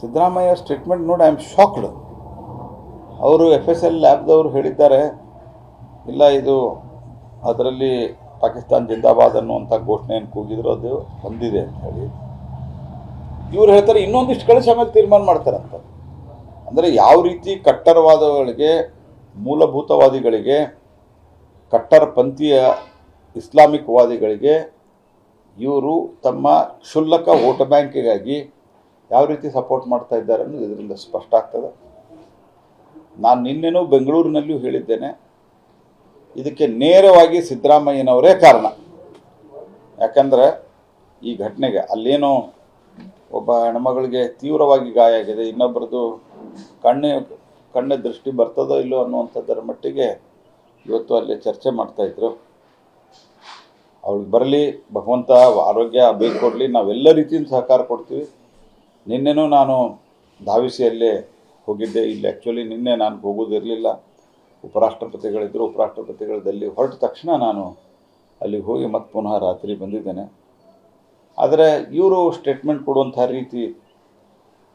Siddaramaiah statement ನೋಡಿ I am shocked ಅವರು F S L ಲ್ಯಾಬ್ದವರು ಹೇಳಿದ್ದಾರೆ, ಇಲ್ಲ, ಇದು ಅದರಲ್ಲಿ ಪಾಕಿಸ್ತಾನ್ ಜಿಂದಾಬಾದ್ ಅನ್ನುವಂಥ ಘೋಷಣೆಯನ್ನು ಕೂಗಿದ್ರು, ಅದು ಹೊಂದಿದೆ ಅಂತ ಹೇಳಿ. ಇವ್ರು ಹೇಳ್ತಾರೆ, ಇನ್ನೊಂದಿಷ್ಟು ಕಳಿಸಿ ಆಮೇಲೆ ತೀರ್ಮಾನ ಮಾಡ್ತಾರಂತ ಅಂದರೆ ಯಾವ ರೀತಿ ಕಟ್ಟರವಾದಗಳಿಗೆ, ಮೂಲಭೂತವಾದಿಗಳಿಗೆ ಕಟ್ಟರಪಂಥೀಯ ಇಸ್ಲಾಮಿಕ್ ವಾದಿಗಳಿಗೆ ಇವರು ತಮ್ಮ ಕ್ಷುಲ್ಲಕ ವೋಟ್ ಬ್ಯಾಂಕಿಗಾಗಿ ಯಾವ ರೀತಿ ಸಪೋರ್ಟ್ ಮಾಡ್ತಾ ಇದ್ದಾರೆ ಅನ್ನೋದು ಇದರಿಂದ ಸ್ಪಷ್ಟ ಆಗ್ತದೆ. ನಾನು ನಿನ್ನೆನೂ ಬೆಂಗಳೂರಿನಲ್ಲಿಯೂ ಹೇಳಿದ್ದೇನೆ. ಇದಕ್ಕೆ ನೇರವಾಗಿ ಸಿದ್ದರಾಮಯ್ಯನವರೇ ಕಾರಣ. ಯಾಕಂದರೆ ಈ ಘಟನೆಗೆ ಅಲ್ಲೇನೋ ಒಬ್ಬ ಹೆಣ್ಮಗಳಿಗೆ ತೀವ್ರವಾಗಿ ಗಾಯ ಆಗಿದೆ ಇನ್ನೊಬ್ಬರದು ಕಣ್ಣೆ, ಕಣ್ಣ ದೃಷ್ಟಿ ಬರ್ತದೋ ಇಲ್ಲೋ ಅನ್ನುವಂಥದ್ದರ ಮಟ್ಟಿಗೆ ಇವತ್ತು ಅಲ್ಲಿ ಚರ್ಚೆ ಮಾಡ್ತಾಯಿದ್ರು ಅವಳಿಗೆ ಬರಲಿ, ಭಗವಂತ ಆರೋಗ್ಯ ಬೇಕು ಕೊಡಲಿ, ನಾವೆಲ್ಲ ರೀತಿಯಿಂದ ಸಹಕಾರ ಕೊಡ್ತೀವಿ. ನಿನ್ನೆನೂ ನಾನು ಧಾವಿಸಿಯಲ್ಲೇ ಹೋಗಿದ್ದೆ. ಇಲ್ಲಿ ಆ್ಯಕ್ಚುಲಿ ನಿನ್ನೆ ನಾನು ಹೋಗೋದಿರಲಿಲ್ಲ. ಉಪರಾಷ್ಟ್ರಪತಿಗಳಿದ್ದರು ಉಪರಾಷ್ಟ್ರಪತಿಗಳದಲ್ಲಿ ಹೊರಟ ತಕ್ಷಣ ನಾನು ಅಲ್ಲಿಗೆ ಹೋಗಿ ಮತ್ತೆ ಪುನಃ ರಾತ್ರಿ ಬಂದಿದ್ದೇನೆ. ಆದರೆ ಇವರು ಸ್ಟೇಟ್ಮೆಂಟ್ ಕೊಡುವಂಥ ರೀತಿ,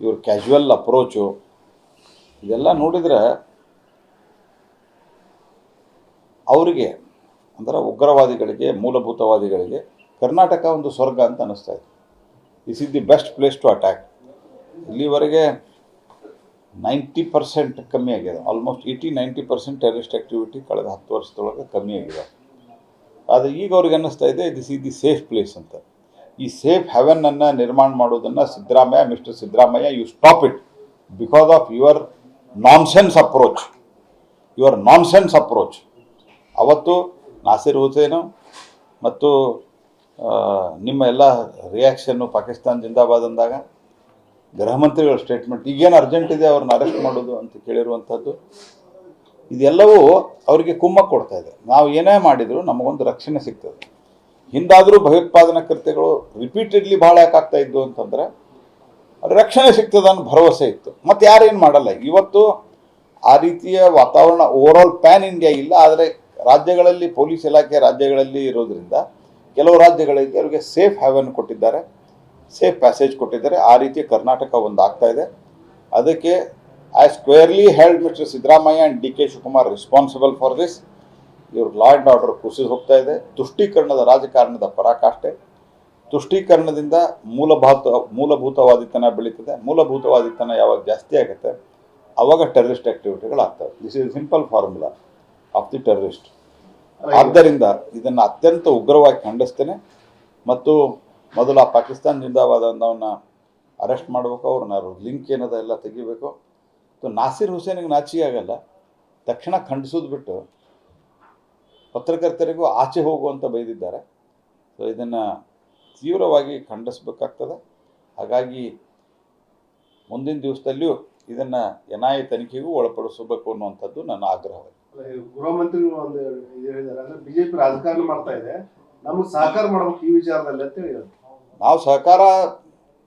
ಇವ್ರ ಕ್ಯಾಶುವಲ್ ಅಪ್ರೋಚು ಇದೆಲ್ಲ ನೋಡಿದರೆ ಅವರಿಗೆ, ಅಂದರೆ ಉಗ್ರವಾದಿಗಳಿಗೆ, ಮೂಲಭೂತವಾದಿಗಳಿಗೆ ಕರ್ನಾಟಕ ಒಂದು ಸ್ವರ್ಗ ಅಂತ ಅನ್ನಿಸ್ತಾ ಇದೆ. Is is the best place to attack ಇಲ್ಲಿವರೆಗೆ ನೈಂಟಿ ಪರ್ಸೆಂಟ್ ಕಮ್ಮಿ ಆಗಿದೆ. Almost eighty ninety percent terrorist activity ಕಳೆದ ಹತ್ತು ವರ್ಷದೊಳಗೆ ಕಮ್ಮಿ ಆಗಿದೆ. ಆದರೆ ಈಗ ಅವ್ರಿಗೆ ಅನ್ನಿಸ್ತಾ ಇದೆ this is the safe place ಅಂತ. ಈ ಸೇಫ್ ಹೆವೆನನ್ನು ನಿರ್ಮಾಣ ಮಾಡೋದನ್ನು Siddaramaiah mister Siddaramaiah you stop it because of your nonsense approach your nonsense approach ಅವತ್ತು ನಾಸಿರ್ ಹುಸೇನು ಮತ್ತು ನಿಮ್ಮ ಎಲ್ಲ ರಿಯಾಕ್ಷನ್ನು ಪಾಕಿಸ್ತಾನ್ ಜಿಂದಾಬಾದ್ ಅಂದಾಗ ಗೃಹ ಮಂತ್ರಿಗಳ ಸ್ಟೇಟ್ಮೆಂಟ್ ಈಗೇನು ಅರ್ಜೆಂಟ್ ಇದೆ ಅವ್ರನ್ನ ಅರೆಸ್ಟ್ ಮಾಡೋದು ಅಂತ ಕೇಳಿರುವಂಥದ್ದು, ಇದೆಲ್ಲವೂ ಅವರಿಗೆ ಕುಮ್ಮಕ್ ಕೊಡ್ತಾ ಇದೆ. ನಾವು ಏನೇ ಮಾಡಿದರೂ ನಮಗೊಂದು ರಕ್ಷಣೆ ಸಿಗ್ತದೆ. ಹಿಂದಾದರೂ ಭಯೋತ್ಪಾದನಾ ಕೃತ್ಯಗಳು ರಿಪೀಟೆಡ್ಲಿ ಭಾಳ ಯಾಕಾಗ್ತಾ ಇದ್ದು ಅಂತಂದರೆ, ರಕ್ಷಣೆ ಸಿಗ್ತದೆ ಅನ್ನೋ ಭರವಸೆ ಇತ್ತು. ಮತ್ತು ಯಾರೇನು ಮಾಡಲ್ಲ. ಇವತ್ತು ಆ ರೀತಿಯ ವಾತಾವರಣ ಓವರಾಲ್ ಪ್ಯಾನ್ ಇಂಡಿಯಾ ಇಲ್ಲ, ಆದರೆ ರಾಜ್ಯಗಳಲ್ಲಿ ಪೊಲೀಸ್ ಇಲಾಖೆ ರಾಜ್ಯಗಳಲ್ಲಿ ಇರೋದ್ರಿಂದ ಕೆಲವು ರಾಜ್ಯಗಳಿಗೆ ಅವರಿಗೆ ಸೇಫ್ ಹ್ಯಾವನ್ ಕೊಟ್ಟಿದ್ದಾರೆ. ಸೇಫ್ ಪ್ಯಾಸೇಜ್ ಕೊಟ್ಟಿದ್ದಾರೆ. ಆ ರೀತಿ ಕರ್ನಾಟಕ ಒಂದು ಆಗ್ತಾ ಇದೆ. ಅದಕ್ಕೆ I squarely held mister Siddaramaiah and D K Shivakumar responsible for this ಇವ್ರ ಲಾ ಆ್ಯಂಡ್ ಆರ್ಡರ್ ಕುಸಿದು ಹೋಗ್ತಾ ಇದೆ. ತುಷ್ಟೀಕರಣದ ರಾಜಕಾರಣದ ಪರಾಕಾಷ್ಠೆ. ತುಷ್ಟೀಕರಣದಿಂದ ಮೂಲಭೂತ ಮೂಲಭೂತವಾದಿತನ ಬೆಳೀತದೆ. ಮೂಲಭೂತವಾದಿತನ ಯಾವಾಗ ಜಾಸ್ತಿ ಆಗುತ್ತೆ ಅವಾಗ terrorist ಆಕ್ಟಿವಿಟಿಗಳಾಗ್ತವೆ this is simple formula of the terrorist ಆದ್ದರಿಂದ ಇದನ್ನು ಅತ್ಯಂತ ಉಗ್ರವಾಗಿ ಖಂಡಿಸ್ತೇನೆ. ಮತ್ತು ಮೊದಲು ಆ ಪಾಕಿಸ್ತಾನ ಅವನ್ನ ಅರೆಸ್ಟ್ ಮಾಡಬೇಕು, ಅವ್ರನ್ನ ಲಿಂಕ್ ಏನದ ಎಲ್ಲ ತೆಗಿಬೇಕು. ನಾಸಿರ್ ಹುಸೇನಿಗೆ ನಾಚಿಕೆ ಆಗಲ್ಲ. ತಕ್ಷಣ ಖಂಡಿಸೋದು ಬಿಟ್ಟು ಪತ್ರಕರ್ತರಿಗೂ ಆಚೆ ಹೋಗುವಂತ ಬೈದಿದ್ದಾರೆ. ಸೊ ಇದನ್ನು ತೀವ್ರವಾಗಿ ಖಂಡಿಸಬೇಕಾಗ್ತದೆ. ಹಾಗಾಗಿ ಮುಂದಿನ ದಿವಸದಲ್ಲಿಯೂ ಇದನ್ನು ಎನ್ ಐ ತನಿಖೆಗೂ ಒಳಪಡಿಸಬೇಕು ಅನ್ನುವಂಥದ್ದು ನನ್ನ ಆಗ್ರಹ ಗೃಹ ಮಂತ್ರಿಗಳು ಒಂದು ಅಂದ್ರೆ ಬಿಜೆಪಿ ರಾಜಕಾರಣ ಮಾಡ್ತಾ ಇದೆ. ನಮಗೆ ಸಹಕಾರ ಮಾಡಬೇಕು ಈ ವಿಚಾರದಲ್ಲಿ ಅಂತ ಹೇಳಿ ನಾವು ಸಹಕಾರ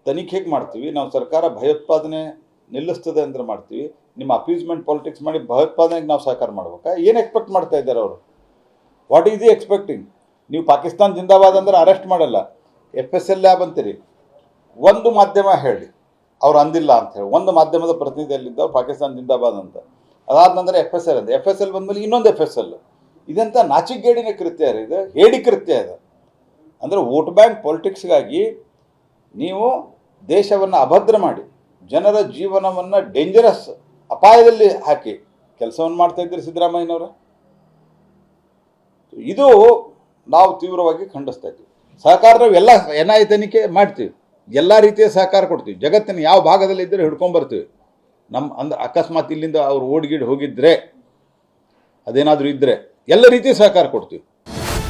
ತನಿಖೆಗೆ ಮಾಡ್ತೀವಿ? ನಾವು ಸರ್ಕಾರ ಭಯೋತ್ಪಾದನೆ ನಿಲ್ಲಿಸ್ತದೆ ಅಂದ್ರೆ ಮಾಡ್ತೀವಿ. ನಿಮ್ಮ ಅಪ್ಯೂಸ್ಮೆಂಟ್ ಪಾಲಿಟಿಕ್ಸ್ ಮಾಡಿ ಭಯೋತ್ಪಾದನೆಗೆ ನಾವು ಸಹಕಾರ ಮಾಡ್ಬೇಕಾ? ಏನು ಎಕ್ಸ್ಪೆಕ್ಟ್ ಮಾಡ್ತಾ ಇದ್ದಾರೆ ಅವರು? ವಾಟ್ ಈಸ್ ದಿ ಎಕ್ಸ್ಪೆಕ್ಟಿಂಗ್ ನೀವು ಪಾಕಿಸ್ತಾನ್ ಜಿಂದಾಬಾದ್ ಅಂದ್ರೆ ಅರೆಸ್ಟ್ ಮಾಡಲ್ಲ. ಎಫ್ ಎಸ್ ಎಲ್ ಲ್ಯಾಬ್ ಅಂತೀರಿ. ಒಂದು ಮಾಧ್ಯಮ ಹೇಳಿ. ಅವ್ರು ಅಂದಿಲ್ಲ ಅಂತ ಹೇಳಿ. ಒಂದು ಮಾಧ್ಯಮದ ಪ್ರತಿನಿಧಿಯಲ್ಲಿದ್ದ ಪಾಕಿಸ್ತಾನ್ ಜಿಂದಾಬಾದ್ ಅಂತ. ಅದಾದ ನಂತರ ಎಫ್ ಎಸ್ ಎಲ್ ಅಂತ ಎಫ್ ಎಸ್ ಎಲ್ ಬಂದಮೇಲೆ ಇನ್ನೊಂದು ಎಫ್ ಎಸ್ ಎಲ್ ಇದಂತ ನಾಚಿಗೇಡಿನ ಕೃತ್ಯ ಇದು? ಹೇಡಿ ಕೃತ್ಯ ಇದು. ಅಂದರೆ ವೋಟ್ ಬ್ಯಾಂಕ್ ಪಾಲಿಟಿಕ್ಸ್ಗಾಗಿ ನೀವು ದೇಶವನ್ನು ಅಭದ್ರ ಮಾಡಿ, ಜನರ ಜೀವನವನ್ನು ಡೇಂಜರಸ್ ಅಪಾಯದಲ್ಲಿ ಹಾಕಿ ಕೆಲಸವನ್ನು ಮಾಡ್ತಾ ಇದ್ದೀರಿ ಸಿದ್ದರಾಮಯ್ಯನವರು. ಇದು ನಾವು ತೀವ್ರವಾಗಿ ಖಂಡಿಸ್ತಾ ಇದ್ದೀವಿ. ಸಹಕಾರ ನಾವು ಎಲ್ಲ ಎನ್ ಐ ತನಿಖೆ ಮಾಡ್ತೀವಿ. ಎಲ್ಲ ರೀತಿಯ ಸಹಕಾರ ಕೊಡ್ತೀವಿ. ಜಗತ್ತಿನ ಯಾವ ಭಾಗದಲ್ಲಿ ಇದ್ದರೆ ಹಿಡ್ಕೊಂಬರ್ತೀವಿ ನಮ್ಮ ಅಂದ್ರೆ ಅಕಸ್ಮಾತ್ ಇಲ್ಲಿಂದ ಅವ್ರು ಓಡ್ಗಿಡ್ ಹೋಗಿದ್ದರೆ ಅದೇನಾದರೂ ಇದ್ದರೆ ಎಲ್ಲ ರೀತಿಯ ಸಹಕಾರ ಕೊಡ್ತೀವಿ.